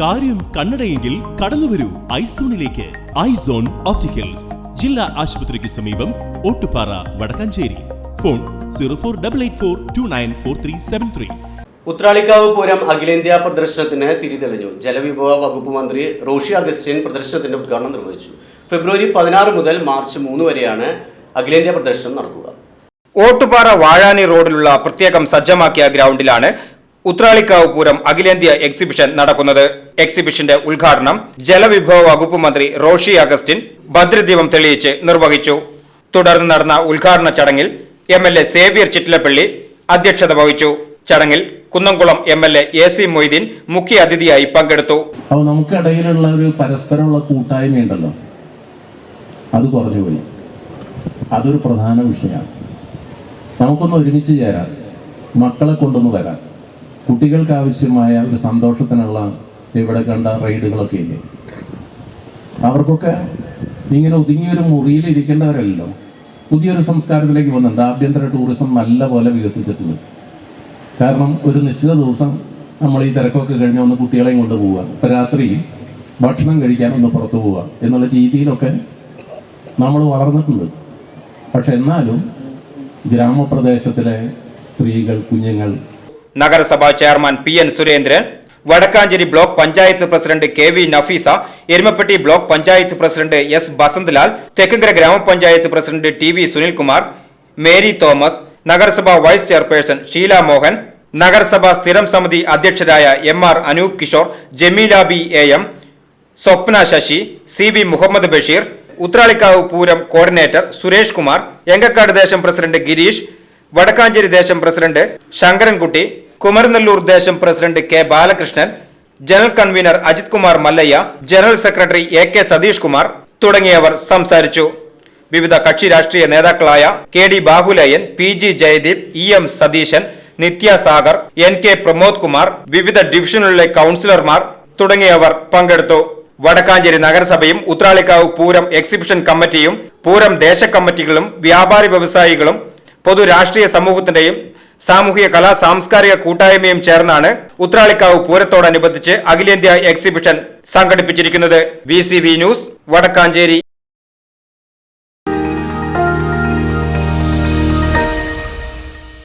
കാര്യം കണ്ണടയെങ്കിൽ കടന്നുവരൂ ഐസോണിലേക്ക്. Eyes on opticals. ജില്ലാ ആശുപത്രിക്ക് സമീപം Ottupara Vadakkanchery. Phone zero four double eight four two nine four three seven three. Uthralikkavu Pooram അഖിലേന്ത്യാ പ്രദർശനത്തിന് തിരിതെളിഞ്ഞു. ജലവിഭവ വകുപ്പ് മന്ത്രി റോഷി അഗസ്റ്റിൻ പ്രദർശനത്തിന്റെ ഉദ്ഘാടനം നിർവഹിച്ചു. ഫെബ്രുവരി പതിനാറ് മുതൽ മാർച്ച് മൂന്ന് വരെയാണ് അഖിലേന്ത്യാ പ്രദർശനം നടക്കുക. ഓട്ടുപാറ വാഴാനി റോഡിലുള്ള പ്രത്യേകം സജ്ജമാക്കിയ ഗ്രൗണ്ടിലാണ് ഉത്രാളിക്കാവ് പൂരം അഖിലേന്ത്യാ എക്സിബിഷൻ നടക്കുന്നത്. എക്സിബിഷന്റെ ഉദ്ഘാടനം ജലവിഭവ വകുപ്പ് മന്ത്രി റോഷി അഗസ്റ്റിൻ ഭദ്രദീപം തെളിയിച്ച് നിർവഹിച്ചു. തുടർന്ന് നടന്ന ഉദ്ഘാടന ചടങ്ങിൽ M L A Xavier Chittilappilly അധ്യക്ഷത വഹിച്ചു. ചടങ്ങിൽ Kunnamkulam M L A A C Moideen മുഖ്യ അതിഥിയായി പങ്കെടുത്തു. അപ്പോൾ നമുക്കിടയിലുള്ള ഒരു പരസ്പരമുള്ള കൂട്ടായ്മയുണ്ടല്ലോ. അത് കുറഞ്ഞു പോയി. അതൊരു പ്രധാന വിഷയമാണ്. നമുക്കൊന്ന് ഒരുമിച്ച് ചേരാം. മക്കളെ കൊണ്ടൊന്ന് വരാം. കുട്ടികൾക്ക് ആവശ്യമായ ഒരു സന്തോഷത്തിനുള്ള ഇവിടെ കണ്ട റൈഡുകളൊക്കെ ഇല്ലേ? അവർക്കൊക്കെ ഇങ്ങനെ ഒതുങ്ങിയൊരു മുറിയിൽ ഇരിക്കേണ്ടവരല്ലോ പുതിയൊരു സംസ്കാരത്തിലേക്ക് വന്നിട്ടുണ്ട് ആഭ്യന്തര ടൂറിസം നല്ല പോലെ വികസിച്ചിട്ടുണ്ട് കാരണം ഒരു നിശ്ചിത ദിവസം നമ്മൾ ഈ തിരക്കൊക്കെ കഴിഞ്ഞ് ഒന്ന് കുട്ടികളെയും കൊണ്ട് പോവുക. ഇപ്പം രാത്രി ഭക്ഷണം കഴിക്കാൻ ഒന്ന് പുറത്തു പോവുക എന്നുള്ള രീതിയിലൊക്കെ നമ്മൾ വളർന്നിട്ടുണ്ട്. പക്ഷെ എന്നാലും ഗ്രാമപ്രദേശത്തിലെ സ്ത്രീകൾ കുഞ്ഞുങ്ങൾ നഗരസഭാ chairman P N Surendran Vadakkanchery block panchayat president K V Nafeesa Erumapetty block panchayat president S Basanthlal Thekkumkara ഗ്രാമപഞ്ചായത്ത് president T V Sunilkumar Mary Thomas നഗരസഭാ വൈസ് ചെയർപേഴ്സൺ ഷീല മോഹൻ നഗരസഭാ സ്ഥിരം സമിതി അധ്യക്ഷരായ M R Anoop Kishor Jameela B A M Swapna Sasi C V Muhammad Basheer Uthralikkavu Pooram coordinator Suresh Kumar Engakkad ദേശം president Girish Vadakkanchery ദേശം president Sankarankutty Kumaranellur ദേശം president K Balakrishnan general convener Ajith Kumar Mallayya general secretary A K Satheesh Kumar തുടങ്ങിയവർ സംസാരിച്ചു. വിവിധ കക്ഷി രാഷ്ട്രീയ നേതാക്കളായ K D Bahuleyan P G Jayadeep E M Satheesan Nithya Sagar N K Pramod Kumar വിവിധ ഡിവിഷനുകളിലെ കൗൺസിലർമാർ തുടങ്ങിയവർ പങ്കെടുത്തു. വടക്കാഞ്ചേരി നഗരസഭയും ഉത്രാളിക്കാവ് പൂരം എക്സിബിഷൻ കമ്മിറ്റിയും പൂരം ദേശ കമ്മിറ്റികളും വ്യാപാരി വ്യവസായികളും പൊതു രാഷ്ട്രീയ സമൂഹത്തിന്റെയും സാമൂഹിക കലാ സാംസ്കാരിക കൂട്ടായ്മയും ചേർന്നാണ് ഉത്രാളിക്കാവ് പൂരത്തോടനുബന്ധിച്ച് അഖിലേന്ത്യാ എക്സിബിഷൻ സംഘടിപ്പിച്ചിരിക്കുന്നത്. V news Vadakkanchery.